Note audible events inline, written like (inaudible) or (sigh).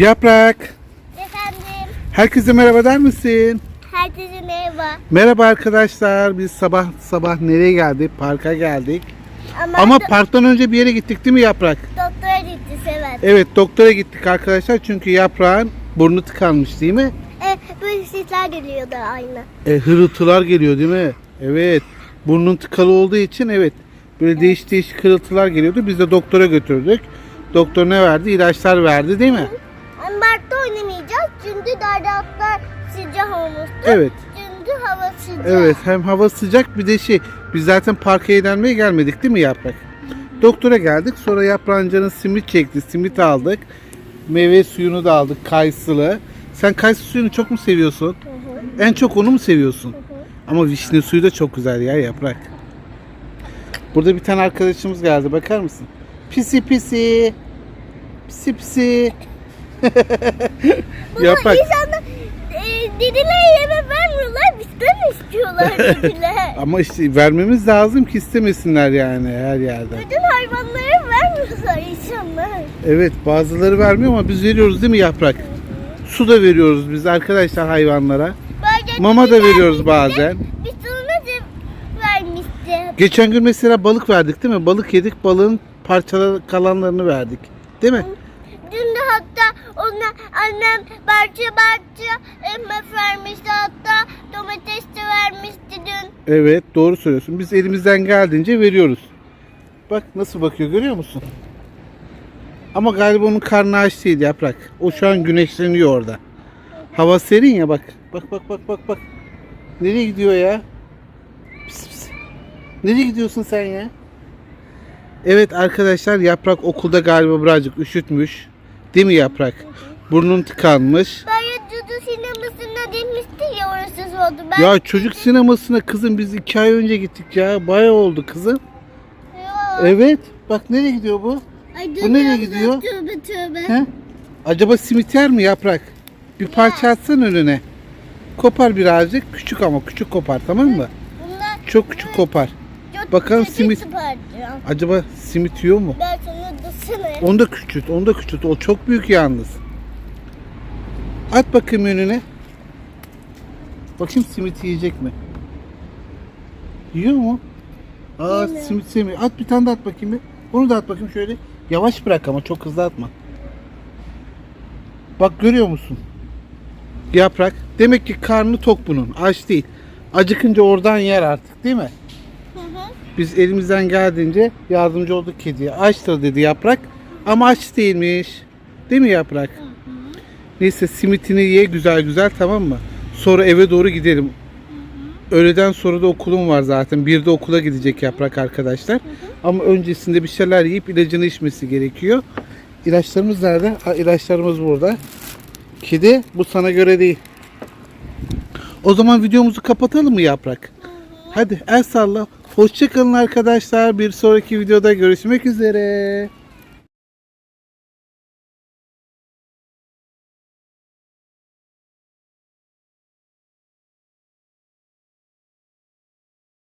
Yaprak. Efendim, Herkese merhaba der misin? herkese merhaba. Merhaba arkadaşlar. Biz sabah sabah nereye geldik? Parka geldik. Ama, Ama do- parktan önce bir yere gittik değil mi Yaprak? doktora gitti Seven. Evet doktora gittik arkadaşlar. Çünkü yaprağın burnu tıkanmış değil mi? E, böyle sesler geliyordu aynı. E, hırıltılar geliyor değil mi? Evet. Burnun tıkalı olduğu için evet. Böyle değişik değişik hırıltılar geliyordu. Biz de doktora götürdük. Doktor ne verdi? İlaçlar verdi değil mi? Dardaklar sıcak olmuştu. Evet. Çünkü hava sıcak. Evet hem hava sıcak bir de şey biz zaten parka eğlenmeye gelmedik değil mi Yaprak? Doktora geldik sonra Yaprağın canı simit çekti simit aldık. Meyve suyunu da aldık kayısılı. Sen kayısı suyunu çok mu seviyorsun? Hı hı. En çok onu mu seviyorsun? hı. Ama vişne suyu da çok güzel ya Yaprak. Burada bir tane arkadaşımız geldi bakar mısın? Pisi pisi. Pisi pisi. (laughs) Yaprak. insanlar e, dediler yemek vermiyorlar bizden istiyorlar (laughs) dediler. Ama işte vermemiz lazım ki istemesinler yani her yerde. Bütün hayvanlara vermiyorlar insanlar. Evet bazıları vermiyor ama biz veriyoruz değil mi yaprak? Su da veriyoruz biz arkadaşlar hayvanlara. Bazen Mama da veriyoruz bazen. Bir sonra da vermişti. Geçen gün mesela balık verdik değil mi? Balık yedik balığın parçaları kalanlarını verdik. Değil mi? Dün de hatta ona annem parça parça elma vermişti hatta domates de vermişti dün. Evet doğru söylüyorsun. Biz elimizden geldiğince veriyoruz. Bak nasıl bakıyor görüyor musun? Ama galiba onun karnı aç değil yaprak. O şu an güneşleniyor orada. Hava serin ya bak. Bak bak bak bak bak. Nereye gidiyor ya? Pis pis. Nereye gidiyorsun sen ya? Evet arkadaşlar yaprak okulda galiba birazcık üşütmüş. Değil mi yaprak? Burnun tıkanmış. Böyle Dudu sinemasına demişti ya orası oldu. Ben Ya çocuk sinemasına kızım biz iki ay önce gittik ya. Bayağı oldu kızım. Yok. Evet. Bak nereye gidiyor bu? Ay, bu nereye ya, gidiyor? Tövbe tövbe. He? Acaba simit yer mi yaprak? Bir parça atsan önüne. Kopar birazcık. Küçük ama küçük kopar tamam mı? Bunlar Çok küçük kopar. çok Bakalım simit-. Acaba simit yiyor mu? Ben. Onu da küçült. Onu da küçült. O çok büyük yalnız. At bakayım önüne. Bakayım simit yiyecek mi? Yiyor mu? Aa Yemiyor. simit sevmiyor. At bir tane de at bakayım bir. Onu da at bakayım şöyle. Yavaş bırak ama çok hızlı atma. Bak görüyor musun? Yaprak. Demek ki karnı tok bunun. Aç değil. Acıkınca oradan yer artık değil mi? Hı hı. Biz elimizden geldiğince yardımcı olduk kediye. Açtır dedi yaprak ama aç değilmiş. Değil mi yaprak? Neyse simitini ye güzel güzel tamam mı? Sonra eve doğru gidelim. Öğleden sonra da okulum var zaten. Bir de okula gidecek yaprak arkadaşlar. Ama öncesinde bir şeyler yiyip ilacını içmesi gerekiyor. İlaçlarımız nerede? Ha, ilaçlarımız burada. Kedi bu sana göre değil. O zaman videomuzu kapatalım mı yaprak? Hadi el salla. Hoşçakalın arkadaşlar. Bir sonraki videoda görüşmek üzere.